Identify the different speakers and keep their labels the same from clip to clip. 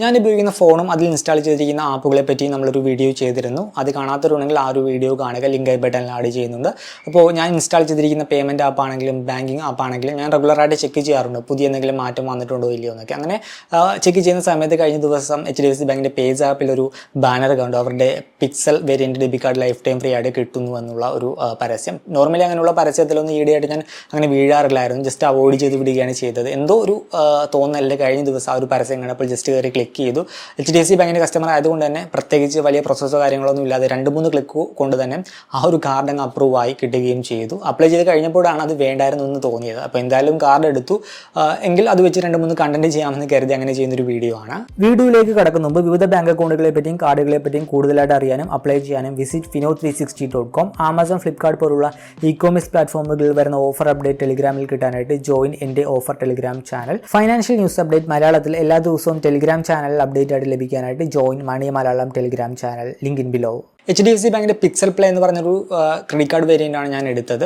Speaker 1: ഞാൻ ഉപയോഗിക്കുന്ന ഫോണും അതിൽ ഇൻസ്റ്റാൾ ചെയ്തിരിക്കുന്ന ആപ്പുകളെ പറ്റി നമ്മളൊരു വീഡിയോ ചെയ്തിരുന്നു. അത് കാണാത്തവരുണ്ടെങ്കിൽ ആ ഒരു വീഡിയോ കാണുക. ലിങ്ക് ഐ ബട്ടണിൽ ആഡ് ചെയ്യുന്നുണ്ട്. അപ്പോൾ ഞാൻ ഇൻസ്റ്റാൾ ചെയ്തിരിക്കുന്ന പേയ്മെന്റ് ആപ്പ് ആണെങ്കിലും ബാങ്കിങ് ആപ്പ് ആണെങ്കിലും ഞാൻ റെഗുലറായിട്ട് ചെക്ക് ചെയ്യാറുണ്ട്. പുതിയ എന്തെങ്കിലും മാറ്റം വന്നിട്ടുണ്ടോ ഇല്ലയോ എന്നൊക്കെ. അങ്ങനെ ചെക്ക് ചെയ്യുന്ന സമയത്ത് കഴിഞ്ഞ ദിവസം എച്ച് ഡി എഫ് സി ബാങ്കിന്റെ പേജ് ആപ്പിൽ ഒരു ബാനർ കണ്ടു അവരുടെ pixel variant debit card lifetime free ആയിട്ട് കിട്ടുന്നു എന്നുള്ള ഒരു പരസ്യം. നോർമലി അങ്ങനെയുള്ള പരസ്യത്തിലൊന്നും ഈടെയായിട്ട് ഞാൻ അങ്ങനെ വീഴാറില്ലായിരുന്നു. ജസ്റ്റ് അവോയ്ഡ് ചെയ്ത് വിടുകയാണ് ചെയ്തത്. എന്തോ ഒരു തോന്നലിന്റെ കഴിഞ്ഞ ദിവസം ആ ഒരു പരസ്യം കണ്ടപ്പോൾ ജസ്റ്റ് കയറി ക്ലിക്ക് ചെയ്തു. എച്ച് ഡി എഫ് സി ബാങ്കിന്റെ കസ്റ്റമർ ആയതുകൊണ്ട് തന്നെ പ്രത്യേകിച്ച് വലിയ പ്രോസസ്സോ കാര്യങ്ങളൊന്നും ഇല്ലാതെ രണ്ട് മൂന്ന് ക്ലിക്ക് കൊണ്ട് തന്നെ ആ ഒരു കാർഡ് അങ്ങ് അപ്രൂവ് ആയി കിട്ടുകയും ചെയ്തു. അപ്ലൈ ചെയ്ത് കഴിഞ്ഞപ്പോഴാണ് അത് വേണ്ടായിരുന്നു എന്ന് തോന്നിയത്. അപ്പോൾ എന്തായാലും കാർഡ് എടുത്തു. എങ്കിൽ അത് വെച്ച് രണ്ട് മൂന്ന് കണ്ടന്റ് ചെയ്യാമെന്ന് കരുതി അങ്ങനെ ചെയ്യുന്ന ഒരു വീഡിയോ ആണ്. വീഡിയോയിലേക്ക് കടക്കുന്ന മുമ്പ് വിവിധ ബാങ്ക് അക്കൗണ്ടുകളെ പറ്റിയും കാർഡുകളെ പറ്റിയും കൂടുതലായിട്ട് അറിയാനും അപ്ലൈ ചെയ്യാനും visit Fino three sixty dot com Amazon Flipkart പോലുള്ള ഇ കോമേഴ്സ് പ്ലാറ്റ്ഫോമുകളിൽ വരുന്ന ഓഫർ അപ്ഡേറ്റ് ടെലിഗ്രാമിൽ കിട്ടാനായിട്ട് ജോയിൻ എന്റെ offer Telegram channel financial news update മലയാളത്തിൽ എല്ലാ ദിവസവും ടെലിഗ്രാം ചാനൽ അപ്ഡേറ്റ് ആയിട്ട് ലഭിക്കാനായിട്ട് join money Malayalam Telegram channel link in below H D F C ബാങ്കിന്റെ പിക്സൽ പ്ലേ എന്ന് പറഞ്ഞൊരു ക്രെഡിറ്റ് കാർഡ് വേരിയന്റ് ആണ് ഞാൻ എടുത്തത്.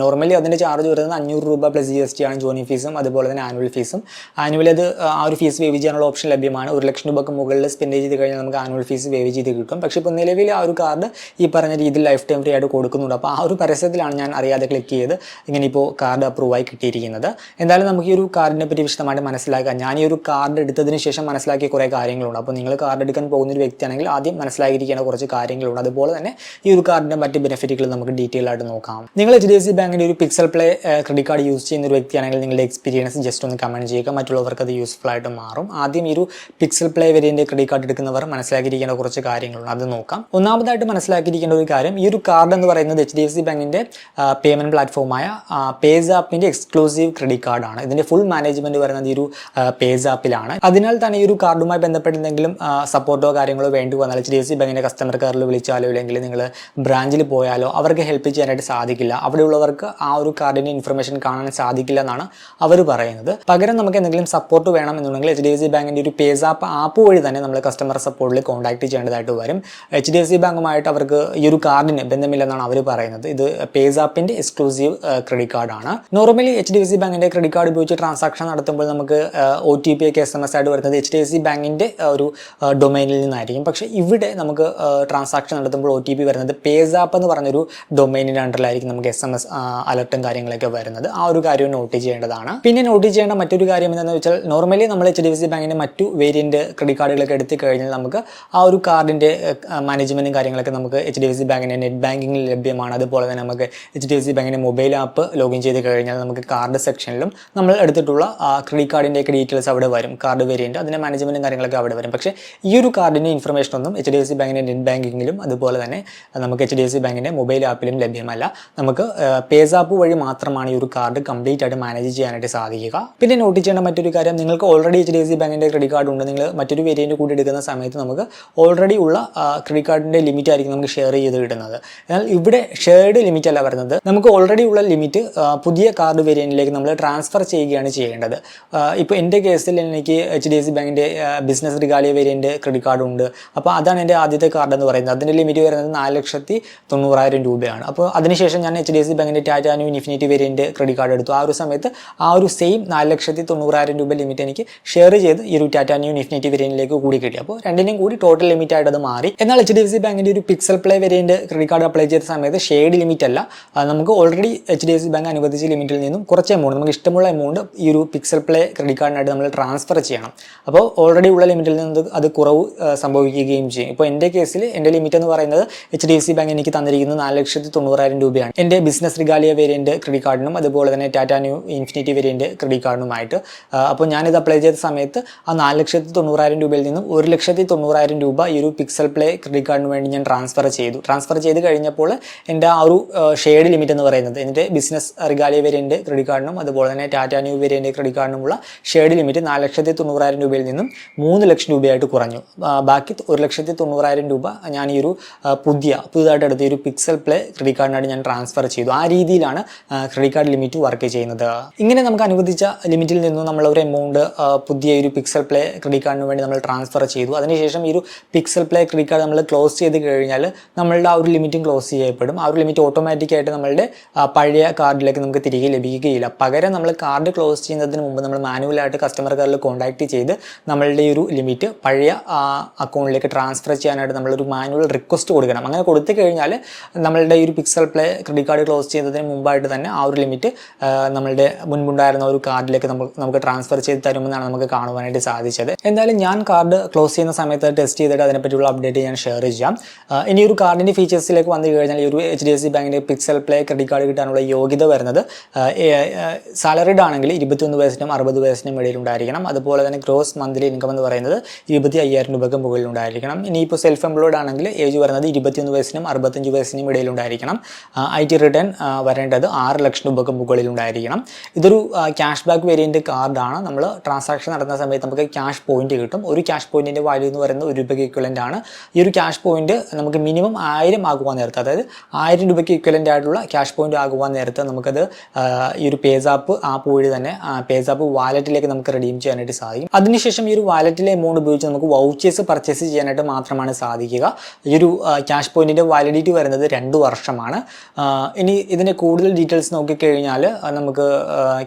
Speaker 1: നോർമലി അതിന്റെ ചാർജ് വരുന്നത് അഞ്ഞൂറ് രൂപ പ്ലസ് ജി എസ് ടി ആണ് ജോയിനിങ് ഫീസും അതുപോലെ തന്നെ ആനുവൽ ഫീസും ആനുവലി അത് ആ, ഒരു ഫീസ് വേവ് ചെയ്യാനുള്ള ഓപ്ഷൻ ലഭ്യമാണ്. ഒരു ലക്ഷം രൂപക്ക് മുകളിൽ സ്പെൻഡ് ചെയ്ത് കഴിഞ്ഞാൽ നമുക്ക് ആനുവൽ ഫീസ് വേവ് ചെയ്ത് കിട്ടും. പക്ഷേ ഇപ്പോൾ നിലവിൽ ആ ഒരു കാർഡ് ഈ പറഞ്ഞ രീതിയിൽ ലൈഫ് ടൈം ഫ്രീ ആയിട്ട് കൊടുക്കുന്നുണ്ട്. അപ്പോൾ ആ ഒരു പരസ്യത്തിലാണ് ഞാൻ അറിയാതെ ക്ലിക്ക് ചെയ്ത് ഇങ്ങനെ ഇപ്പോൾ കാർഡ് അപ്രൂവ് ആയി കിട്ടിയിരിക്കുന്നത്. എന്തായാലും നമുക്ക് ഈ ഒരു കാർഡിനെ പറ്റി വിശദമായിട്ട് മനസ്സിലാക്കാം. ഞാൻ ഈ ഒരു കാർഡ് എടുത്തതിന് ശേഷം മനസ്സിലാക്കിയ കുറേ കാര്യങ്ങളുണ്ട്. അപ്പോൾ നിങ്ങൾ കാർഡ് എടുക്കാൻ പോകുന്ന ഒരു വ്യക്തിയാണെങ്കിൽ ആദ്യം മനസ്സിലാക്കിയിരിക്കേണ്ട കുറച്ച് കാര്യങ്ങളുണ്ട്. അതുപോലെ തന്നെ ഈ ഒരു കാർഡിന്റെ മറ്റ് ബെനിഫിറ്റുകൾ നമുക്ക് ഡീറ്റെയിൽ ആയിട്ട് നോക്കാം. നിങ്ങൾ എച്ച് ഡി എഫ് സി ബാങ്കിന്റെ ഒരു pixel play credit card use ചെയ്യുന്ന ഒരു വ്യക്തിയാണെങ്കിൽ നിങ്ങളുടെ എക്സ്പീരിയൻസ് ജസ്റ്റ് ഒന്ന് കമന്റ് ചെയ്യുക. മറ്റുള്ളവർക്ക് അത് യൂസ്ഫുൾ ആയിട്ട് മാറും. ആദ്യം ഈ ഒരു പിക്സൽ പ്ലേ വേരിയന്റെ ക്രെഡിറ്റ് കാർഡ് എടുക്കുന്നവർ മനസ്സിലാക്കിയിരിക്കേണ്ട കുറച്ച് കാര്യങ്ങളുണ്ട്. അത് നോക്കാം. ഒന്നാമതായിട്ട് മനസ്സിലാക്കിയിരിക്കേണ്ട ഒരു കാര്യം ഈ ഒരു കാർഡ് എന്ന് പറയുന്നത് എച്ച് ഡി എഫ് സി ബാങ്കിന്റെ പേയ്മെന്റ് പ്ലാറ്റ്ഫോമായ പേസ് ആപ്പിന്റെ എക്സ്ക്ലൂസീവ് ക്രെഡിറ്റ് കാർഡാണ് ഇതിന്റെ ഫുൾ മാനേജ്മെന്റ് വരുന്നത് ഈ ഒരു പേസാപ്പിലാണ് അതിനാൽ തന്നെ ഈ ഒരു കാർഡുമായി ബന്ധപ്പെട്ട് എന്തെങ്കിലും സപ്പോർട്ടോ കാര്യങ്ങളോ വേണ്ടി വന്നാൽ എച്ച് ഡി എഫ് സി ബാങ്കിന്റെ കസ്റ്റമർ കെയറിൽ വിളിച്ചാലോ അല്ലെങ്കിൽ നിങ്ങൾ ബ്രാഞ്ചിൽ പോയാലോ അവർക്ക് ഹെൽപ്പ് ചെയ്യാനായിട്ട് സാധിക്കില്ല. അവിടെയുള്ളവർക്ക് ആ ഒരു കാർഡിന്റെ ഇൻഫർമേഷൻ കാണാൻ സാധിക്കില്ല എന്നാണ് അവർ പറയുന്നത്. പകരം നമുക്ക് എന്തെങ്കിലും സപ്പോർട്ട് വേണം എന്നുണ്ടെങ്കിൽ എച്ച് ഡി എഫ് സി ബാങ്കിന്റെ ഒരു പേസാപ്പ് ആപ്പ് വഴി തന്നെ നമ്മൾ കസ്റ്റമർ സപ്പോർട്ടിൽ കോൺടാക്ട് ചെയ്യേണ്ടതായിട്ട് വരും. എച്ച് ഡി എഫ് സി ബാങ്കുമായിട്ട് അവർക്ക് ഈ ഒരു കാർഡിന് ബന്ധമില്ലെന്നാണ് അവർ പറയുന്നത്. ഇത് പേസാപ്പിന്റെ എക്സ്ക്ലൂസീവ് ക്രെഡിറ്റ് കാർഡാണ് normally H D F C ബാങ്കിന്റെ ക്രെഡിറ്റ് കാർഡ് ഉപയോഗിച്ച് ട്രാൻസാക്ഷൻ നടത്തുമ്പോൾ നമുക്ക് ഒ ടി പി ഒക്കെ എസ് എം എസ് ആയിട്ട് വരുന്നത് എച്ച് ഡി എഫ് സി ബാങ്കിന്റെ ഒരു ഡൊമൈനിൽ നിന്നായിരിക്കും. പക്ഷേ ഇവിടെ നമുക്ക് ട്രാൻസാക്ഷൻ നടത്തുമ്പോൾ ഒ ടി പി വരുന്നത് പേസാപ്പ് എന്ന് പറഞ്ഞൊരു ഡൊമൈനിന്റെ അണ്ടറിലായിരിക്കും നമുക്ക് എസ് എം എസ് അലർട്ടും കാര്യങ്ങളൊക്കെ വരുന്നത്. ആ ഒരു കാര്യം നോട്ട് ചെയ്യേണ്ടതാണ്. പിന്നെ നോട്ട് ചെയ്യേണ്ട മറ്റൊരു കാര്യം എന്താണെന്ന് വെച്ചാൽ നോർമലി നമ്മൾ എച്ച് ഡി എഫ് സി ബാങ്കിന്റെ മറ്റു വേരിയന്റ് ക്രെഡിറ്റ് കാർഡുകളൊക്കെ എടുത്തു കഴിഞ്ഞാൽ നമുക്ക് ആ ഒരു കാർഡിന്റെ മാനേജ്മെന്റും കാര്യങ്ങളൊക്കെ നമുക്ക് എച്ച് ഡി എഫ് സി ബാങ്കിന്റെ നെറ്റ് ബാങ്കിങ്ങിൽ ലഭ്യമാണ്. അതുപോലെ തന്നെ നമുക്ക് എച്ച് ഡി എഫ് സി ബാങ്കിന്റെ മൊബൈൽ ആപ്പ് ലോഗിൻ ചെയ്ത് കഴിഞ്ഞാൽ നമുക്ക് കാർഡ് സെക്ഷനിലും നമ്മൾ എടുത്തിട്ടുള്ള ക്രെഡിറ്റ് കാർഡിന്റെയൊക്കെ ഡീറ്റെയിൽസ് അവിടെ വരും. കാർഡ് വേരിയന്റ് അതിന്റെ മാനേജ്മെന്റും കാര്യങ്ങളൊക്കെ അവിടെ വരും. പക്ഷേ ഈ ഒരു കാർഡിന്റെ ഇൻഫർമേഷൻ ഒന്നും എച്ച് ഡി എഫ് സി ബാങ്കിന്റെ നെറ്റ് ബാങ്കിങ്ങിലും അതുപോലെ തന്നെ നമുക്ക് എച്ച് ഡി എഫ് സി ബാങ്കിന്റെ മൊബൈൽ ആപ്പിലും ലഭ്യമല്ല. നമുക്ക് പേസാപ്പ് വഴി മാത്രമാണ് ഈ ഒരു കാർഡ് കംപ്ലീറ്റ് ആയിട്ട് മാനേജ് ചെയ്യാനായിട്ട് സാധിക്കുക. പിന്നെ നോട്ട് ചെയ്യേണ്ട മറ്റൊരു കാര്യം നിങ്ങൾക്ക് already H D F C ബാങ്കിന്റെ ക്രെഡിറ്റ് കാർഡ് ഉണ്ട്. നിങ്ങൾ മറ്റൊരു വേരിയന്റ് കൂടി എടുക്കുന്ന സമയത്ത് നമുക്ക് ഓൾറെഡി ഉള്ള ക്രെഡിറ്റ് കാർഡിന്റെ ലിമിറ്റ് ആയിരിക്കും നമുക്ക് ഷെയർ ചെയ്ത് കിട്ടുന്നത്. എന്നാൽ ഇവിടെ ഷെയർഡ് ലിമിറ്റ് അല്ല വരുന്നത്. നമുക്ക് ഓൾറെഡി ഉള്ള ലിമിറ്റ് പുതിയ കാർഡ് വേരിയന്റിലേക്ക് നമ്മൾ ട്രാൻസ്ഫർ ചെയ്യുകയാണ് ചെയ്യേണ്ടത്. ഇപ്പോൾ എന്റെ കേസിൽ എനിക്ക് എച്ച് ഡി എഫ് സി ബാങ്കിന്റെ business Regalia variant credit card ഉണ്ട്. അപ്പോൾ അതാണ് എന്റെ ആദ്യത്തെ കാർഡ് എന്ന് പറയുന്നത്. അതിന്റെ ലിമിറ്റ് വരുന്നത് നാല് ലക്ഷത്തി തൊണ്ണൂറായിരം രൂപയാണ്. അപ്പോൾ അതിനുശേഷം ഞാൻ എച്ച് ഡി എഫ് സി ബാങ്കിന്റെ ടാറ്റ ന്യൂ ഇൻഫിനിറ്റി വേരിയന്റെ ക്രെഡിറ്റ് കാർഡ് എടുത്തു. ആ ഒരു സമയത്ത് ആ ഒരു സെയിം നാല് ലക്ഷത്തി തൊണ്ണൂറായിരം രൂപ ലിമിറ്റ് എനിക്ക് ഷെയർ ചെയ്ത് ഈ ഒരു ടാറ്റ ന്യൂ ഇൻഫിനിറ്റി വേരിയന്റിലേക്ക് കൂടി കിട്ടി. അപ്പോൾ രണ്ടിനും കൂടി ടോട്ടൽ ലിമിറ്റ് ആയിട്ട് അത് മാറി. എന്നാൽ എച്ച് ഡി എഫ് സി ബാങ്കിന്റെ ഒരു pixel play variant credit card apply ചെയ്ത സമയത്ത് ഷെയ്ഡ് ലിമിറ്റ് അല്ല. നമുക്ക് already H D F C bank അനുവദിച്ച ലിമിറ്റിൽ നിന്നും കുറച്ച് എമൗണ്ട് നമുക്ക് ഇഷ്ടമുള്ള എമൗണ്ട് ഈ ഒരു പിക്സൽ പ്ലേ ക്രെഡിറ്റ് കാർഡിനായിട്ട് നമ്മൾ ട്രാൻസ്ഫർ ചെയ്യണം. അപ്പോൾ ഓൾറെഡി ഉള്ള ലിമിറ്റിൽ നിന്ന് അത് കുറവ് സംഭവിക്കുകയും ചെയ്യും. ഇപ്പോൾ എന്റെ കേസിൽ എന്റെ ലിമിറ്റ് എന്ന് പറയുന്നത് H D F C bank എനിക്ക് തന്നിരിക്കുന്നത് നാല് ലക്ഷത്തി തൊണ്ണൂറായിരം രൂപയാണ്. എന്റെ ബിസിനസ് റിഗാലിയ വേരിയന്റ് ക്രെഡിറ്റ് കാർഡിനും അതുപോലെ തന്നെ Tata Neu Infinity variant credit കാർഡിനുമായിട്ട് അപ്പോൾ ഞാനിത് അപ്ലൈ ചെയ്ത സമയത്ത് ആ നാല് ലക്ഷത്തി തൊണ്ണൂറായിരം രൂപയിൽ നിന്നും ഒരു ലക്ഷത്തി തൊണ്ണൂറായിരം രൂപ ഈ ഒരു പിക്സൽ പ്ലേ ക്രെഡിറ്റ് കാർഡിന് വേണ്ടി ഞാൻ ട്രാൻസ്ഫർ ചെയ്തു. ട്രാൻസ്ഫർ ചെയ്ത് കഴിഞ്ഞപ്പോൾ എന്റെ ആ ഒരു ഷെയ്ഡ് ലിമിറ്റ് എന്ന് പറയുന്നത് എന്റെ ബിസിനസ് റിഗാലിയ വേരിയന്റ് ക്രെഡിറ്റ് കാർഡിനും അതുപോലെ തന്നെ ടാറ്റ ന്യൂ വേരിയന്റ് ക്രെഡിറ്റ് കാർഡിനുമുള്ള ഷെയ്ഡ് ലിമിറ്റ് നാല് ലക്ഷത്തി തൊണ്ണൂറായിരം രൂപയിൽ നിന്നും മൂന്ന് ലക്ഷം രൂപയായിട്ട് കുറഞ്ഞു. ബാക്കി ഒരു ലക്ഷത്തി തൊണ്ണൂറായിരം രൂപ ഞാൻ ഈ ഒരു പുതിയ പുതുതായിട്ട് എടുത്ത ഒരു പിക്സൽ പ്ലേ ക്രെഡിറ്റ് കാർഡിനായിട്ട് ഞാൻ ട്രാൻസ്ഫർ ചെയ്തു. ആ രീതിയിലാണ് ക്രെഡിറ്റ് കാർഡ് ലിമിറ്റ് വർക്ക് ചെയ്യുന്നത്. ഇങ്ങനെ നമുക്ക് അനുവദിച്ച ലിമിറ്റിൽ നിന്നും നമ്മൾ ഒരു എമൗണ്ട് പുതിയ ഒരു പിക്സൽ പ്ലേ ക്രെഡിറ്റ് കാർഡിന് വേണ്ടി നമ്മൾ ട്രാൻസ്ഫർ ചെയ്തു. അതിനുശേഷം ഈ ഒരു പിക്സൽ പ്ലേ ക്രെഡിറ്റ് കാർഡ് നമ്മൾ ക്ലോസ് ചെയ്ത് കഴിഞ്ഞാൽ നമ്മളുടെ ആ ഒരു ലിമിറ്റും ക്ലോസ് ചെയ്യപ്പെടും. ആ ഒരു ലിമിറ്റ് ഓട്ടോമാറ്റിക്കായിട്ട് നമ്മളുടെ പഴയ കാർഡിലേക്ക് നമുക്ക് തിരികെ ലഭിക്കുകയില്ല. പകരം നമ്മൾ കാർഡ് ക്ലോസ് ചെയ്യുന്നതിന് മുമ്പ് നമ്മൾ മാനുവലായിട്ട് കസ്റ്റമർ കെയറിൽ കോൺടാക്ട് ചെയ്ത് നമ്മളുടെ ഒരു ലിമിറ്റ് പഴയ അക്കൗണ്ടിലേക്ക് ട്രാൻസ്ഫർ ചെയ്യാനായിട്ട് നമ്മളൊരു മാനുവൽ റിക്വസ്റ്റ് കൊടുക്കണം. അങ്ങനെ കൊടുത്തു കഴിഞ്ഞാൽ നമ്മളുടെ ഈ ഒരു pixel play credit card close ചെയ്യുന്നതിന് മുമ്പായിട്ട് തന്നെ ആ ഒരു ലിമിറ്റ് നമ്മളുടെ മുൻപുണ്ടായിരുന്ന ഒരു കാർഡിലേക്ക് നമുക്ക് നമുക്ക് ട്രാൻസ്ഫർ ചെയ്ത് തരുമെന്നാണ് നമുക്ക് കാണുവാനായിട്ട് സാധിച്ചത്. എന്തായാലും ഞാൻ കാർഡ് ക്ലോസ് ചെയ്യുന്ന സമയത്ത് ടെസ്റ്റ് ചെയ്തിട്ട് അതിനെപ്പറ്റിയുള്ള അപ്ഡേറ്റ് ഞാൻ ഷെയർ ചെയ്യാം. ഇനി ഒരു കാർഡിന്റെ ഫീച്ചേഴ്സിലേക്ക് വന്നു കഴിഞ്ഞാൽ ഈ ഒരു എച്ച് ഡി എഫ് സി ബാങ്കിന്റെ പിക്സൽ പ്ലേ ക്രെഡിറ്റ് കാർഡ് കിട്ടാനുള്ള യോഗ്യത വരുന്നത് സാലറിഡ് ആണെങ്കിൽ ഇരുപത്തിയൊന്ന് വയസ്സിനും അറുപത് വയസ്സിനും ഇടയിലുണ്ടായിരിക്കണം അതുപോലെ തന്നെ ഗ്രോസ് മന്ത്ലി ഇൻകം എന്ന് പറയുന്നത് ഇരുപത്തി അയ്യായിരം രൂപയ്ക്ക് മുകളിലുണ്ടായിരിക്കണം ഇനിയിപ്പോൾ സെൽഫ് എംപ്ലോയ്ഡ് ആണെങ്കിൽ ഏജ് പറയുന്നത് ഇരുപത്തിയൊന്ന് വയസ്സിനും അറുപത്തഞ്ച് വയസ്സിനും ഇടയിലുണ്ടായിരിക്കണം. ഐ ടി റിട്ടേൺ വരേണ്ടത് ആറ് ലക്ഷം രൂപയ്ക്ക് മുകളിലുണ്ടായിരിക്കണം. ഇതൊരു ക്യാഷ് ബാക്ക് വേരിയന്റ് കാർഡാണ് നമ്മൾ ട്രാൻസാക്ഷൻ നടന്ന സമയത്ത് നമുക്ക് ക്യാഷ് പോയിന്റ് കിട്ടും. ഒരു ക്യാഷ് പോയിന്റിന്റെ വാല്യൂ എന്ന് പറയുന്നത് ഒരു രൂപയ്ക്ക് ഇക്വലന്റ് ആണ്. ഈ ഒരു ക്യാഷ് പോയിന്റ് നമുക്ക് മിനിമം ആയിരം ആകുവാൻ നേരത്ത് അതായത് ആയിരം രൂപയ്ക്ക് ഇക്വലന്റ് ആയിട്ടുള്ള ക്യാഷ് പോയിന്റ് ആകുവാൻ നേരത്ത് നമുക്കത് ഈ ഒരു പേസാപ്പ് ആപ്പ് വഴി തന്നെ പേസാപ്പ് വാലറ്റിലേക്ക് നമുക്ക് റെഡീം ചെയ്യാനായിട്ട് സാധിക്കും. അതിനുശേഷം ഈ ഒരു വാലറ്റിലെ എമൗണ്ട് ഉപയോഗിച്ച് നമുക്ക് വൗച്ചേഴ്സ് പർച്ചേസ് ചെയ്യാനായിട്ട് മാത്രമാണ് സാധിക്കുക. ഈ ഒരു ക്യാഷ് പോയിന്റിന്റെ വാലിഡിറ്റി വരുന്നത് രണ്ട് വർഷമാണ്. ഇനി ഇതിന്റെ കൂടുതൽ ഡീറ്റെയിൽസ് നോക്കിക്കഴിഞ്ഞാൽ നമുക്ക്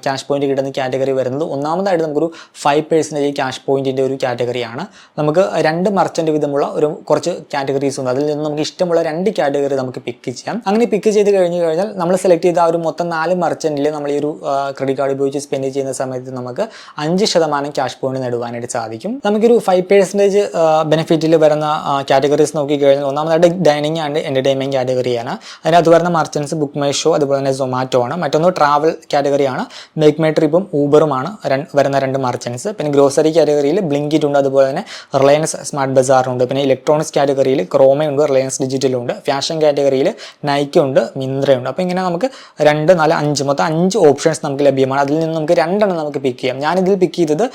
Speaker 1: ക്യാഷ് പോയിന്റ് കിട്ടുന്ന കാറ്റഗറി വരുന്നത് ഒന്നാമതായിട്ട് നമുക്കൊരു ഫൈവ് പേഴ്സന്റേജ് ക്യാഷ് പോയിന്റിന്റെ ഒരു കാറ്റഗറിയാണ് നമുക്ക് രണ്ട് മർച്ചന്റ് വിധമുള്ള ഒരു കുറച്ച് കാറ്റഗറീസ് ഉണ്ട്. അതിൽ നിന്ന് നമുക്ക് ഇഷ്ടമുള്ള രണ്ട് കാറ്റഗറി നമുക്ക് പിക്ക് ചെയ്യാം. അങ്ങനെ പിക്ക് ചെയ്ത് കഴിഞ്ഞ് കഴിഞ്ഞാൽ നമ്മൾ സെലക്ട് ചെയ്ത ആ ഒരു മൊത്തം നാല് മർച്ചന്റിൽ നമ്മൾ ഈ ഒരു ക്രെഡിറ്റ് കാർഡ് ഉപയോഗിച്ച് സ്പെൻഡ് ചെയ്യുന്ന സമയത്ത് നമുക്ക് അഞ്ച് ശതമാനം ക്യാഷ് പോയിന്റ് നേടുവാനായിട്ട് സാധിക്കും. നമുക്കൊരു ഫൈവ് പേഴ്സന്റേജ് ബെനിഫിറ്റിൽ വരുന്ന കാറ്റഗറീസ് നോക്കിക്കഴിഞ്ഞാൽ ഒന്നാമതായിട്ട് ഡൈനിങ് ആൻഡ് എന്റർടൈൻമെന്റ് കാറ്റഗറിയാണ് അതിനകത്ത് വരുന്ന മർച്ചൻസ് ബുക്ക് മൈ ഷോ അതുപോലെ തന്നെ സൊമാറ്റോ ആണ്. മറ്റൊന്ന് ട്രാവൽ കാറ്റഗറിയാണ് മേക്ക് മൈ ട്രിപ്പും ഊബറുമാണ് വരുന്ന രണ്ട് മർച്ചൻസ് പിന്നെ ഗ്രോസറി കാറ്റഗറിയിൽ ബ്ലിങ്കിറ്റ് ഉണ്ട് അതുപോലെ തന്നെ റിലയൻസ് സ്മാർട്ട് ബസാറുണ്ട് പിന്നെ ഇലക്ട്രോണിക്സ് കാറ്റഗറിയിൽ ക്രോമയുണ്ട് റിലയൻസ് ഡിജിറ്റലുണ്ട് ഫാഷൻ കാറ്റഗറിയിൽ നൈക്കി ഉണ്ട് മിന്ത്രയുണ്ട് അപ്പോൾ ഇങ്ങനെ നമുക്ക് രണ്ട് നാല് അഞ്ച് മൊത്തം അഞ്ച് ഓപ്ഷൻസ് നമുക്ക് ലഭ്യമാണ്. അതിൽ നിന്ന് നമുക്ക് രണ്ടെണ്ണം നമുക്ക് പിക്ക് ചെയ്യാം. ഞാനിതിൽ പിക്ക് ചെയ്തത്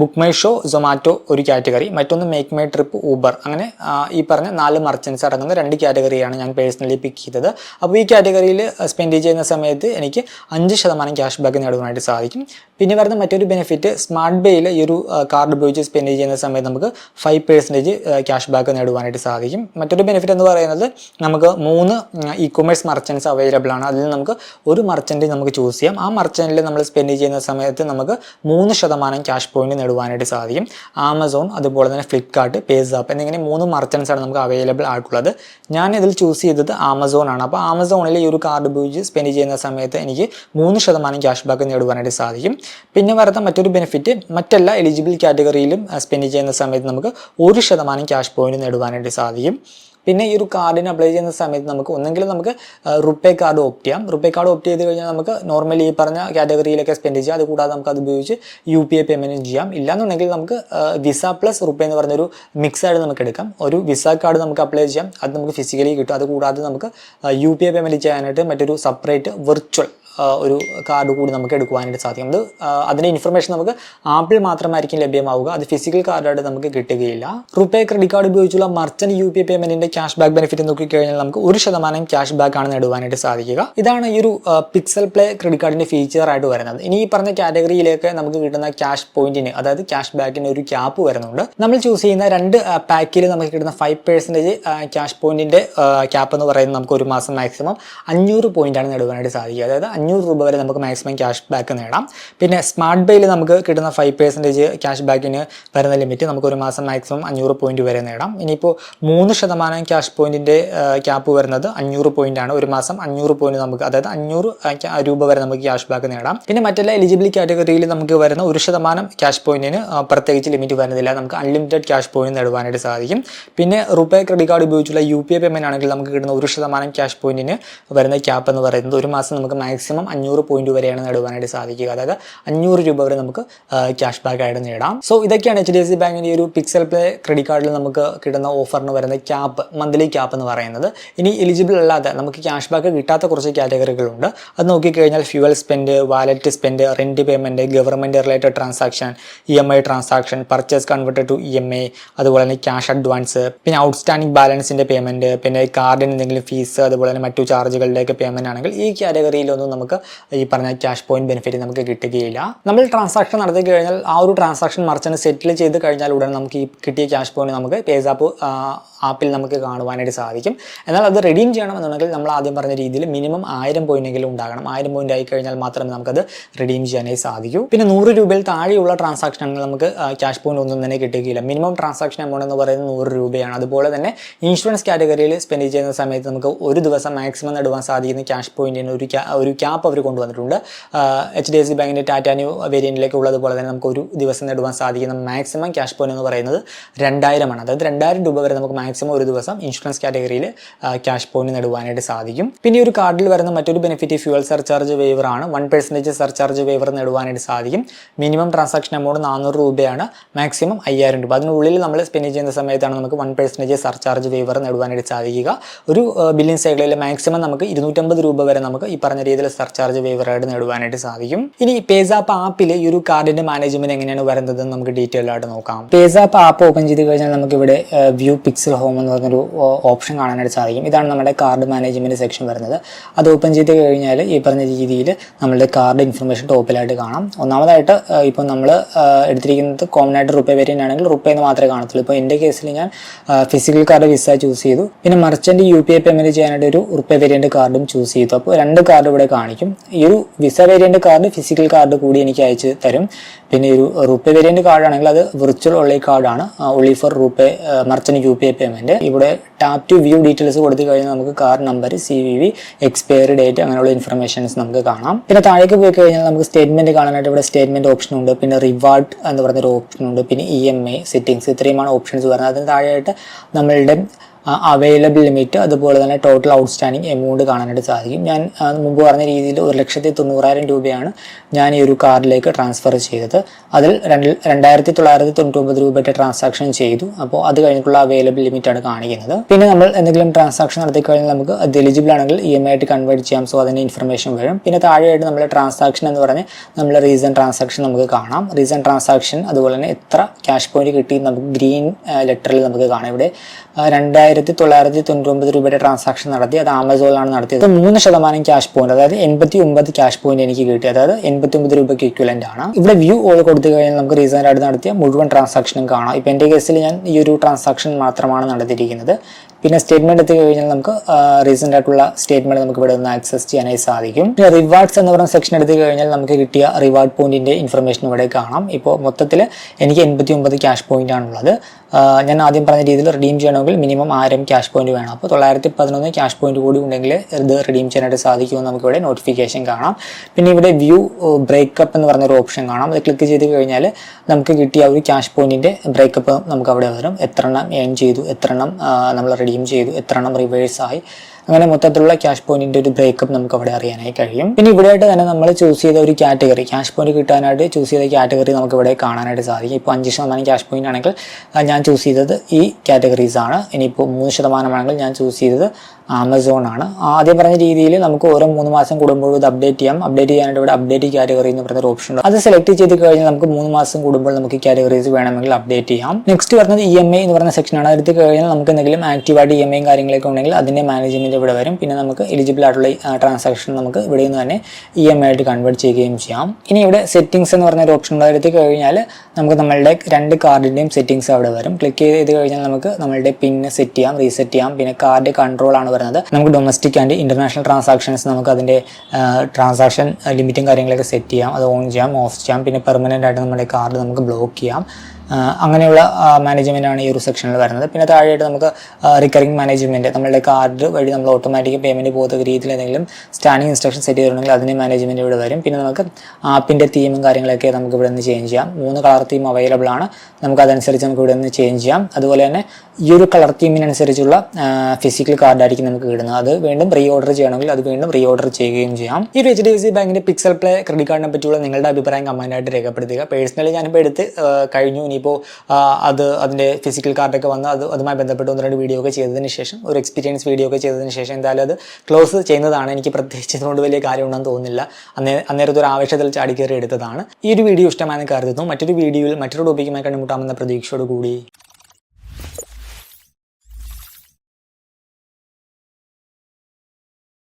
Speaker 1: ബുക്ക് മൈ ഷോ സൊമാറ്റോ ഒരു കാറ്റഗറി മറ്റൊന്ന് മേക്ക് മൈ ട്രിപ്പ് ഊബർ അങ്ങനെ ഈ പറഞ്ഞ നാല് മർച്ചൻസ് അടങ്ങുന്ന രണ്ട് കാറ്റഗറിയാണ് ഞാൻ പേഴ്സണലി പിക്ക് ചെയ്തത്. അപ്പോൾ ഈ കാറ്റഗറിയിൽ സ്പെൻഡ് ചെയ്യുന്ന സമയത്ത് എനിക്ക് അഞ്ച് ശതമാനം ക്യാഷ് ബാക്ക് നേടുവാനായിട്ട് സാധിക്കും. പിന്നെ വരുന്ന മറ്റൊരു ബെനിഫിറ്റ് സ്മാർട്ട് ബേയിൽ ഈ ഒരു കാർഡ് ഉപയോഗിച്ച് സ്പെൻഡ് ചെയ്യുന്ന സമയത്ത് നമുക്ക് ഫൈവ് പെർസെന്റേജ് ക്യാഷ് ബാക്ക് നേടുവാനായിട്ട് സാധിക്കും. മറ്റൊരു ബെനിഫിറ്റ് എന്ന് പറയുന്നത് നമുക്ക് മൂന്ന് ഇ കൊമേഴ്സ് മർച്ചൻസ് അവൈലബിൾ ആണ്. അതിൽ നമുക്ക് ഒരു മർച്ചന്റ് നമുക്ക് ചൂസ് ചെയ്യാം. ആ മർച്ചന്റിൽ നമ്മൾ സ്പെൻഡ് ചെയ്യുന്ന സമയത്ത് നമുക്ക് മൂന്ന് ശതമാനം ക്യാഷ് പോയിന്റ് നേടുവാനായിട്ട് സാധിക്കും. ആമസോൺ അതുപോലെ തന്നെ ഫ്ലിപ്കാർട്ട് പേസാപ്പ് എന്നിങ്ങനെ മൂന്ന് മർച്ചൻസ് നമുക്ക് അവൈലബിൾ ആയിട്ടുള്ളത്. ഞാൻ ഇതിൽ ചൂസ് ചെയ്തത് ആമസോൺ ആണ്. അപ്പോൾ ആമസോണിൽ ഈ ഒരു കാർഡ് ഉപയോഗിച്ച് സ്പെൻഡ് ചെയ്യുന്ന സമയത്ത് എനിക്ക് മൂന്ന് ശതമാനം ക്യാഷ് ബാക്ക് നേടുവാനായിട്ട് സാധിക്കും. പിന്നെ വരുന്ന മറ്റൊരു ബെനിഫിറ്റ് മറ്റെല്ലാ എലിജിബിൾ കാറ്റഗറിയിലും സ്പെൻഡ് ചെയ്യുന്ന സമയത്ത് നമുക്ക് ഒരു ശതമാനം ക്യാഷ് പോയിന്റ് നേടുവാനായിട്ട് സാധിക്കും. പിന്നെ ഈ ഒരു കാർഡിന് അപ്ലൈ ചെയ്യുന്ന സമയത്ത് നമുക്ക് ഒന്നെങ്കിൽ നമുക്ക് റുപ്പേ കാർഡ് ഓപ്റ്റ് ചെയ്യാം. റുപ്പേ കാർഡ് ഓപ്റ്റ് ചെയ്ത് കഴിഞ്ഞാൽ നമുക്ക് നോർമലി ഈ പറഞ്ഞ കാറ്റഗറിയിലൊക്കെ സ്പെൻഡ് ചെയ്യാം. അതുകൂടാതെ നമുക്ക് അത് ഉപയോഗിച്ച് യു പി ഐ പേയ്മെന്റും ചെയ്യാം. ഇല്ലാന്നുണ്ടെങ്കിൽ നമുക്ക് വിസ പ്ലസ് റുപ്പേ എന്ന് പറഞ്ഞൊരു മിക്സ് ആയിട്ട് നമുക്ക് എടുക്കാം. ഒരു വിസ കാർഡ് നമുക്ക് അപ്ലൈ ചെയ്യാം. അത് നമുക്ക് ഫിസിക്കലി കിട്ടും. അതുകൂടാതെ നമുക്ക് യു പി ഐ പേയ്മെന്റ് ചെയ്യാനായിട്ട് മറ്റൊരു സെപ്പറേറ്റ് വിർച്വൽ ഒരു കാർഡ് കൂടി നമുക്ക് എടുക്കുവാനായിട്ട് സാധിക്കും. അത് അതിന്റെ ഇൻഫർമേഷൻ നമുക്ക് ആപ്പിൽ മാത്രമായിരിക്കും ലഭ്യമാവുക. അത് ഫിസിക്കൽ കാർഡായിട്ട് നമുക്ക് കിട്ടുകയില്ല. റുപ്പേ ക്രെഡിറ്റ് കാർഡ് ഉപയോഗിച്ചുള്ള മർച്ചന്റ് യു പി പേയ്മെന്റിന്റെ ക്യാഷ് ബാക്ക് ബെനിഫിറ്റ് നോക്കിക്കഴിഞ്ഞാൽ നമുക്ക് ഒരു ശതമാനം ക്യാഷ് ബാക്ക് ആണ് നേടുവാനായിട്ട് സാധിക്കുക. ഇതാണ് ഈ ഒരു പിക്സൽ പ്ലേ ക്രെഡിറ്റ് കാർഡിന്റെ ഫീച്ചർ ആയിട്ട് വരുന്നത്. ഇനി ഈ പറഞ്ഞ കാറ്റഗറിയിലേക്ക് നമുക്ക് കിട്ടുന്ന ക്യാഷ് പോയിന്റിന് അതായത് ക്യാഷ് ബാക്കിന് ഒരു ക്യാപ്പ് വരുന്നുണ്ട്. നമ്മൾ ചൂസ് ചെയ്യുന്ന രണ്ട് പാക്കിൽ നമുക്ക് കിട്ടുന്ന ഫൈവ് പെർസെന്റേജ് ക്യാഷ് പോയിന്റിന്റെ ക്യാപ്പ് എന്ന് പറയുന്നത് നമുക്ക് ഒരു മാസം മാക്സിമം അഞ്ഞൂറ് പോയിന്റ് ആണ് നേടുവാനായിട്ട് സാധിക്കുക. അതായത് അഞ്ഞൂറ് രൂപ വരെ നമുക്ക് മാക്സിമം ക്യാഷ് ബാക്ക് നേടാം. പിന്നെ സ്മാർട്ട് ബേയിൽ നമുക്ക് കിട്ടുന്ന ഫൈവ് പെർസെന്റേജ് ക്യാഷ് ബാക്കിന് വരുന്ന ലിമിറ്റ് നമുക്ക് ഒരു മാസം മാക്സിമം അഞ്ഞൂറ് പോയിന്റ് വരെ നേടാം. ഇനിയിപ്പോൾ മൂന്ന് ശതമാനം ക്യാഷ് പോയിന്റിന്റെ ക്യാപ്പ് വരുന്നത് അഞ്ഞൂറ് പോയിന്റ് ആണ്. ഒരു മാസം അഞ്ഞൂറ് പോയിന്റ് നമുക്ക് അതായത് അഞ്ഞൂറ് രൂപ വരെ നമുക്ക് ക്യാഷ് ബാക്ക് നേടാം. പിന്നെ മറ്റെല്ലാ എലിജിബിലിറ്റി കാറ്റഗറിയിൽ നമുക്ക് വരുന്ന ഒരു ശതമാനം ക്യാഷ് പോയിന്റിന് പ്രത്യേകിച്ച് ലിമിറ്റ് വരുന്നില്ല. നമുക്ക് അൺലിമിറ്റഡ് ക്യാഷ് പോയിന്റ് നേടുവാനായിട്ട് സാധിക്കും. പിന്നെ റുപ്പേ ക്രെഡിറ്റ് കാർഡ് ഉപയോഗിച്ചുള്ള യു പി ഐ പേയ്മെന്റ് ആണെങ്കിൽ നമുക്ക് കിട്ടുന്ന ഒരു ശതമാനം ക്യാഷ് പോയിന്റിന് വരുന്ന ക്യാപ്പ് എന്ന് പറയുന്നത് ഒരു മാസം നമുക്ക് മാക്സിമം മാക്സിമം അഞ്ഞൂറ് പോയിന്റ് വരെയാണ് നേടുവാനായിട്ട് സാധിക്കുക. അതായത് അഞ്ഞൂറ് രൂപ വരെ നമുക്ക് ക്യാഷ് ബാക്ക് ആയിട്ട് നേടാം. സോ ഇതൊക്കെയാണ് എച്ച് ഡി എഫ് സി ബാങ്കിന്റെ ഒരു പിക്സൽ പ്ലേ ക്രെഡിറ്റ് കാർഡിൽ നമുക്ക് കിട്ടുന്ന ഓഫറിന് വരുന്ന ക്യാപ്പ് മന്ത്ലി ക്യാപ്പ് എന്ന് പറയുന്നത്. ഇനി എലിജിബിൾ അല്ലാതെ നമുക്ക് ക്യാഷ് ബാക്ക് കിട്ടാത്ത കുറച്ച് കാറ്റഗറികളുണ്ട് അത് നോക്കിക്കഴിഞ്ഞാൽ fuel spend wallet spend rent payment government related transaction E M I transaction purchase converted to E M I അതുപോലെ തന്നെ ക്യാഷ് അഡ്വാൻസ് പിന്നെ ഔട്ട്സ്റ്റാൻഡിംഗ് ബാലൻസിന്റെ പേയ്മെന്റ് പിന്നെ കാർഡിന് എന്തെങ്കിലും ഫീസ് അതുപോലെ തന്നെ മറ്റു ചാർജുകളുടെയൊക്കെ പേയ്മെന്റ് ആണെങ്കിൽ ഈ കാറ്റഗറിയിലൊന്നും നമുക്ക് ഈ പറഞ്ഞ ക്യാഷ് പോയിന്റ് ബെനിഫിറ്റ് നമുക്ക് കിട്ടുകയില്ല. നമ്മൾ ട്രാൻസാക്ഷൻ നടത്തി കഴിഞ്ഞാൽ ആ ഒരു ട്രാൻസാക്ഷൻ മർച്ചന്റ് സെറ്റിൽ ചെയ്ത് കഴിഞ്ഞാൽ ഉടനെ നമുക്ക് ഈ കിട്ടിയ ക്യാഷ് പോയിന്റ് നമുക്ക് പേസാപ്പ് ആപ്പിൽ നമുക്ക് കാണുവാനായിട്ട് സാധിക്കും. എന്നാൽ അത് റിഡീം ചെയ്യണമെന്നുണ്ടെങ്കിൽ നമ്മൾ ആദ്യം പറഞ്ഞ രീതിയിൽ മിനിമം ആയിരം പോയിന്റെങ്കിലും ഉണ്ടാകണം. ആയിരം പോയിന്റ് ആയി കഴിഞ്ഞാൽ മാത്രമേ നമുക്കത് റിഡീം ചെയ്യാനായി സാധിക്കൂ. പിന്നെ നൂറ് രൂപയിൽ താഴെയുള്ള ട്രാൻസാക്ഷൻ നമുക്ക് ക്യാഷ് പോയിന്റ് ഒന്നും തന്നെ കിട്ടുകയില്ല. മിനിമം ട്രാൻസാക്ഷൻ എമൗണ്ട് എന്ന് പറയുന്നത് നൂറ് രൂപയാണ്. അതുപോലെ തന്നെ ഇൻഷുറൻസ് കാറ്റഗറിയിൽ സ്പെൻഡ് ചെയ്യുന്ന സമയത്ത് നമുക്ക് ഒരു ദിവസം മാക്സിമം നേടുവാൻ സാധിക്കുന്ന ക്യാഷ് പോയിന്റിന് ഒരു ഒരു ക്യാപ്പ് അവർ കൊണ്ടുവന്നിട്ടുണ്ട്. എച്ച് ഡി എഫ് സി ബാങ്കിന്റെ ടാറ്റ ന്യൂ വേരിയന്റിലേക്ക് ഉള്ളതുപോലെ തന്നെ നമുക്ക് ഒരു ദിവസം നേടുവാൻ സാധിക്കുന്ന മാക്സിമം ക്യാഷ് പോയിന്റ് എന്ന് പറയുന്നത് രണ്ടായിരമാണ് അതായത് രണ്ടായിരം രൂപ വരെ നമുക്ക് മാക്സിമം ഒരു ദിവസം ഇൻഷുറൻസ് കാറ്റഗറിയിൽ ക്യാഷ് പോയിന്റ് നേടുവാനായിട്ട് സാധിക്കും. പിന്നെ ഒരു കാർഡിൽ വരുന്ന മറ്റൊരു ബെനിഫിറ്റ് ഫ്യൂവൽ സർചാർജ് വേവർ ആണ്. വൺ പെർസെന്റേജ് സർചാർജ് വേവർ നേടുവാനായിട്ട് സാധിക്കും. മിനിമം ട്രാൻസാക്ഷൻ എമൗണ്ട് നാനൂറ് രൂപയാണ്. മാക്സിമം അയ്യായിരം രൂപ. അതിനുള്ളിൽ നമ്മൾ സ്പെൻഡ് ചെയ്യുന്ന സമയത്താണ് നമുക്ക് വൺ പെർസെന്റേജ് സർചാർജ് വേവർ നേടുവാനായിട്ട് സാധിക്കുക. ഒരു ബില്ലിംഗ് സൈക്കിളിൽ മാക്സിമം നമുക്ക് ഇരുന്നൂറ്റമ്പത് രൂപ വരെ നമുക്ക് ഈ പറഞ്ഞ രീതിയിൽ സർചാർജ് വേവറായിട്ട് നേടുവാനായിട്ട് സാധിക്കും. ഇനി പേസാപ്പ് ആപ്പിൽ ഈ ഒരു കാർഡിന്റെ മാനേജ്മെന്റ് എങ്ങനെയാണ് വരുന്നത് നമുക്ക് ഡീറ്റെയിൽ ആയിട്ട് നോക്കാം. പേസാപ്പ് ആപ്പ് ഓപ്പൺ ചെയ്ത് കഴിഞ്ഞാൽ നമുക്ക് ഇവിടെ വ്യൂ പിക്സൽ ഹോം എന്ന് പറഞ്ഞൊരു ഓപ്ഷൻ കാണാനായിട്ട് സാധിക്കും. ഇതാണ് നമ്മുടെ കാർഡ് മാനേജ്മെന്റ് സെക്ഷൻ വരുന്നത്. അത് ഓപ്പൺ ചെയ്ത് കഴിഞ്ഞാൽ ഈ പറഞ്ഞ രീതിയിൽ നമ്മളുടെ കാർഡ് ഇൻഫർമേഷൻ ടോപ്പിലായിട്ട് കാണാം. ഒന്നാമതായിട്ട് ഇപ്പോൾ നമ്മൾ എടുത്തിരിക്കുന്നത് കോമൺ ആയിട്ട് റുപ്പേ വേരിയന്റ് ആണെങ്കിൽ റുപ്പേ എന്ന് മാത്രമേ കാണത്തുള്ളൂ. ഇപ്പോൾ എന്റെ കേസിൽ ഞാൻ ഫിസിക്കൽ കാർഡ് വിസ ചൂസ് ചെയ്തു. പിന്നെ merchant U P I payment ചെയ്യാനായിട്ട് ഒരു റുപ്പേ വേരിയന്റ് കാർഡും ചൂസ് ചെയ്തു. അപ്പോൾ രണ്ട് കാർഡ് ഇവിടെ കാണിക്കും. ഈ ഒരു Visa variant card physical card കൂടി എനിക്ക് അയച്ച് തരും. പിന്നെ ഒരു റുപ്പേ വേരിയന്റ് കാർഡ് ആണെങ്കിൽ അത് വിർച്വൽ ഒള്ളി കാർഡാണ് only for RuPay merchant U P I payment ഇവിടെ ടാപ് ടു വ്യൂ ഡീറ്റെയിൽസ് കൊടുത്തു കഴിഞ്ഞാൽ നമുക്ക് card number C V V expiry date അങ്ങനെയുള്ള ഇൻഫർമേഷൻസ് നമുക്ക് കാണാം. പിന്നെ താഴേക്ക് പോയി കഴിഞ്ഞാൽ നമുക്ക് സ്റ്റേറ്റ്മെന്റ് കാണാനായിട്ട് ഇവിടെ സ്റ്റേറ്റ്മെന്റ് ഓപ്ഷൻ ഉണ്ട്. പിന്നെ റിവാർഡ് എന്ന് ഒരു ഓപ്ഷൻ ഉണ്ട്. പിന്നെ ഇ എം ഐ സെറ്റിംഗ്സ് ഇത്രയുമാണ് ഓപ്ഷൻസ് വരുന്നത്. അതിന് താഴെയായിട്ട് നമ്മളുടെ അവൈലബിൾ ലിമിറ്റ് അതുപോലെ തന്നെ ടോട്ടൽ ഔട്ട്സ്റ്റാൻഡിങ് എമൗണ്ട് കാണാനായിട്ട് സാധിക്കും. ഞാൻ മുമ്പ് പറഞ്ഞ രീതിയിൽ ഒരു ലക്ഷത്തി തൊണ്ണൂറായിരം രൂപയാണ് ഞാൻ ഈ ഒരു കാർഡിലേക്ക് ട്രാൻസ്ഫർ ചെയ്തത്. അതിൽ രണ്ട് രണ്ടായിരത്തി തൊള്ളായിരത്തി തൊണ്ണൂറ്റൊമ്പത് രൂപയുടെ ട്രാൻസാക്ഷൻ ചെയ്തു. അപ്പോൾ അത് കഴിഞ്ഞിട്ടുള്ള അവൈലബിൾ ലിമിറ്റാണ് കാണിക്കുന്നത്. പിന്നെ നമ്മൾ എന്തെങ്കിലും ട്രാൻസാക്ഷൻ നടത്തി കഴിഞ്ഞാൽ നമുക്ക് അത് എലിജിബിൾ ആണെങ്കിൽ ഇ എം ആയിട്ട് കൺവേർട്ട് ചെയ്യാം. സോ അതിന്റെ ഇൻഫർമേഷൻ വരും. പിന്നെ താഴെയായിട്ട് നമ്മൾ ട്രാൻസാക്ഷൻ എന്ന് പറഞ്ഞ് നമ്മൾ റീസൺ ട്രാൻസാക്ഷൻ നമുക്ക് കാണാം. റീസൺ ട്രാൻസാക്ഷൻ അതുപോലെ തന്നെ എത്ര ക്യാഷ് പോയിന്റ് കിട്ടി നമുക്ക് ഗ്രീൻ ലെറ്ററിൽ നമുക്ക് കാണാം. ഇവിടെ ആ, രണ്ടായിരത്തി തൊള്ളായിരത്തി തൊണ്ണൂറ്റൊമ്പത് രൂപയുടെ ട്രാൻസാക്ഷൻ നടത്തി. അത് ആമസോണിലാണ് നടത്തിയത്. മൂന്ന് ശതമാനം ക്യാഷ് പോയിന്റ് അതായത് എൺപത്തി ഒമ്പത് ക്യാഷ് പോയിന്റ് എനിക്ക് കിട്ടി. അതായത് എൺപത്തി ഒമ്പത് രൂപയ്ക്ക് ഇക്വലന്റ് ആണ്. ഇവിടെ വ്യൂ ഓൾ കൊടുത്തു കഴിഞ്ഞാൽ നമുക്ക് റീസെന്റ് ആയിട്ട് നടത്തിയ മുഴുവൻ ട്രാൻസാക്ഷനും കാണാം. ഇപ്പം എന്റെ കേസിൽ ഞാൻ ഈ ഒരു ട്രാൻസാക്ഷൻ മാത്രമാണ് നടത്തിയിരിക്കുന്നത്. പിന്നെ സ്റ്റേറ്റ്മെന്റ് എത്തി കഴിഞ്ഞാൽ നമുക്ക് റീസെന്റ് ആയിട്ടുള്ള സ്റ്റേറ്റ്മെന്റ് നമുക്ക് ഇവിടെ നിന്ന് ആക്സസ് ചെയ്യാനായി സാധിക്കും. പിന്നെ റിവാർഡ്സ് എന്ന് പറഞ്ഞ സെക്ഷൻ എടുത്തു കഴിഞ്ഞാൽ നമുക്ക് കിട്ടിയ റിവാർഡ് പോയിന്റിന്റെ ഇൻഫർമേഷൻ ഇവിടെ കാണാം. ഇപ്പോൾ മൊത്തത്തിൽ എനിക്ക് എൺപത്തി ഒമ്പത് ക്യാഷ് പോയിന്റ് ആണുള്ളത് ഞാൻ ആദ്യം പറഞ്ഞ രീതിയിൽ റിഡീം ചെയ്യണമെങ്കിൽ മിനിമം ആയിരം ക്യാഷ് പോയിന്റ് വേണം. അപ്പോൾ തൊള്ളായിരത്തി പതിനൊന്ന് ക്യാഷ് പോയിന്റ് കൂടി ഉണ്ടെങ്കിൽ ഇത് റിഡീം ചെയ്യാനായിട്ട് സാധിക്കുമെന്ന് നമുക്ക് ഇവിടെ നോട്ടിഫിക്കേഷൻ കാണാം. പിന്നെ ഇവിടെ വ്യൂ ബ്രേക്കപ്പ് എന്ന് പറഞ്ഞൊരു ഓപ്ഷൻ കാണാം. അത് ക്ലിക്ക് ചെയ്ത് കഴിഞ്ഞാൽ നമുക്ക് കിട്ടിയ ഒരു ക്യാഷ് പോയിന്റിന്റെ ബ്രേക്കപ്പ് നമുക്ക് അവിടെ വരും. എത്ര എണ്ണം ഏൺ ചെയ്തു എത്ര എണ്ണം നമ്മൾ ചെയ്തു. എത്ര എണ്ണം റിവേഴ്സ് ആയി. അങ്ങനെ മൊത്തത്തിലുള്ള ക്യാഷ് പോയിന്റിന്റെ ഒരു ബ്രേക്കപ്പ് നമുക്ക് അവിടെ അറിയാനായി കഴിയും. പിന്നെ ഇവിടെയായിട്ട് തന്നെ നമ്മൾ ചൂസ് ചെയ്ത ഒരു കാറ്റഗറി ക്യാഷ് പോയിന്റ് കിട്ടാനായിട്ട് ചൂസ് ചെയ്ത കാറ്റഗറി നമുക്ക് ഇവിടെ കാണാനായിട്ട് സാധിക്കും. ഇപ്പോൾ അഞ്ച് ശതമാനം ക്യാഷ് പോയിന്റ് ആണെങ്കിൽ ഞാൻ ചൂസ് ചെയ്തത് ഈ കാറ്റഗറീസ് ആണ്. ഇനിയിപ്പോൾ മൂന്ന് ശതമാനമാണെങ്കിൽ ഞാൻ ചൂസ് ചെയ്തത് ആമസോൺ ആണ്. ആദ്യം പറഞ്ഞ രീതിയിൽ നമുക്ക് ഓരോ മൂന്ന് മാസം കൂടുമ്പോൾ ഇത് അപ്ഡേറ്റ് ചെയ്യാം. അപ്ഡേറ്റ് ചെയ്യാനായിട്ട് ഇവിടെ അപ്ഡേറ്റ് കാറ്റഗറി എന്ന് പറയുന്ന ഒരു ഓപ്ഷൻ ഉണ്ട്. അത് സെലക്ട് ചെയ്ത് കഴിഞ്ഞാൽ നമുക്ക് മൂന്ന് മാസം കൂടുമ്പോൾ നമുക്ക് കാറ്റഗറീസ് വേണമെങ്കിൽ അപ്ഡേറ്റ് ചെയ്യാം. നെക്സ്റ്റ് പറഞ്ഞത് ഇ എം ഐ എന്ന് പറയുന്ന സെക്ഷനാണ് എടുത്ത് കഴിഞ്ഞാൽ നമുക്ക് എന്തെങ്കിലും ആക്റ്റീവായിട്ട് ഇ എം ഐയും കാര്യങ്ങളൊക്കെ ഉണ്ടെങ്കിൽ അതിന്റെ മാനേജ്മെന്റ് ഇവിടെ വരും. പിന്നെ നമുക്ക് എലിജിബിൾ ആയിട്ടുള്ള ട്രാൻസാക്ഷൻ നമുക്ക് ഇവിടെ നിന്ന് തന്നെ ഇ എം ഐ ആയിട്ട് കൺവേർട്ട് ചെയ്യുകയും ചെയ്യാം. ഇനി ഇവിടെ സെറ്റിംഗ്സ് എന്ന് പറഞ്ഞ ഒരു ഓപ്ഷൻ ഉണ്ട്. അതെടുത്ത് കഴിഞ്ഞാൽ നമുക്ക് നമ്മളുടെ രണ്ട് കാർഡിന്റെയും സെറ്റിംഗ്സ് അവിടെ വരും. ക്ലിക്ക് ചെയ്ത് കഴിഞ്ഞാൽ നമുക്ക് നമ്മളുടെ പിൻ സെറ്റ് ചെയ്യാം റീസെറ്റ് ചെയ്യാം. പിന്നെ കാർഡ് കൺട്രോൾ ആണ് പറയുന്നത് നമുക്ക് ഡൊമസ്റ്റിക് ആൻഡ് ഇന്റർനാഷണൽ ട്രാൻസാക്ഷൻസ് നമുക്ക് അതിന്റെ ട്രാൻസാക്ഷൻ ലിമിറ്റും കാര്യങ്ങളൊക്കെ സെറ്റ് ചെയ്യാം. അത് ഓൺ ചെയ്യാം ഓഫ് ചെയ്യാം. പിന്നെ പെർമനന്റ് ആയിട്ട് നമ്മുടെ കാർഡ് നമുക്ക് ബ്ലോക്ക് ചെയ്യാം. അങ്ങനെയുള്ള മാനേജ്മെന്റ് ആണ് ഈ ഒരു സെക്ഷനിൽ വരുന്നത്. പിന്നെ താഴെയായിട്ട് നമുക്ക് റിക്കറിംഗ് മാനേജ്മെന്റ് നമ്മളുടെ കാർഡ് വഴി നമ്മൾ ഓട്ടോമാറ്റിക് പേയ്മെന്റ് പോകുന്ന രീതിയിൽ എന്തെങ്കിലും സ്റ്റാൻഡിങ് ഇൻസ്ട്രക്ഷൻ സെറ്റ് ചെയ്തിട്ടുണ്ടെങ്കിൽ അതിന് മാനേജ്മെന്റ് ഇവിടെ വരും. പിന്നെ നമുക്ക് ആപ്പിന്റെ തീമും കാര്യങ്ങളൊക്കെ നമുക്ക് ഇവിടെ നിന്ന് ചേഞ്ച് ചെയ്യാം. മൂന്ന് കളർ തീം അവൈലബിൾ ആണ്. നമുക്ക് അതനുസരിച്ച് നമുക്ക് ഇവിടെ നിന്ന് ചേഞ്ച് ചെയ്യാം. അതുപോലെ തന്നെ ഈ ഒരു കളർ തീമിനനുസരിച്ചുള്ള ഫിസിക്കൽ കാർഡായിരിക്കും നമുക്ക് കിട്ടുന്നത്. അത് വീണ്ടും റീ ഓർഡർ ചെയ്യണമെങ്കിൽ അത് വീണ്ടും റീ ഓർഡർ ചെയ്യുകയും ചെയ്യാം. ഈ എച്ച് ഡി എഫ് സി ബാങ്കിന്റെ പിക്സൽ പ്ലേ ക്രെഡിറ്റ് കാർഡിനെ പറ്റിയുള്ള നിങ്ങളുടെ അഭിപ്രായം കമന്റായിട്ട് രേഖപ്പെടുത്തുക. പേഴ്സണലി ഞാനിപ്പോൾ എടുത്ത് കഴിഞ്ഞു. കഴിഞ്ഞു ഇനിയിപ്പോൾ അത് അതിന്റെ ഫിസിക്കൽ കാർഡൊക്കെ വന്ന് അത് അതുമായി ബന്ധപ്പെട്ട് ഒന്ന് രണ്ട് വീഡിയോ ഒക്കെ ചെയ്തതിന് ശേഷം ഒരു എക്സ്പീരിയൻസ് വീഡിയോ ഒക്കെ ചെയ്തതിന് ശേഷം എന്തായാലും അത് ക്ലോസ് ചെയ്യുന്നതാണ് എനിക്ക് പ്രത്യേകിച്ച് ഇതുകൊണ്ട് വലിയ കാര്യമുണ്ടെന്ന് തോന്നുന്നില്ല. അന്നേ അന്നേരത്തെ ഒരു ആവേശത്തിൽ ചാടിക്കയറി എടുത്തതാണ്. ഈ ഒരു വീഡിയോ ഇഷ്ടമായെന്ന് കരുതുന്നു. മറ്റൊരു വീഡിയോയിൽ മറ്റൊരു ടോപ്പിക്കുമായി കണ്ടുമുട്ടാമെന്ന പ്രതീക്ഷയോട് കൂടി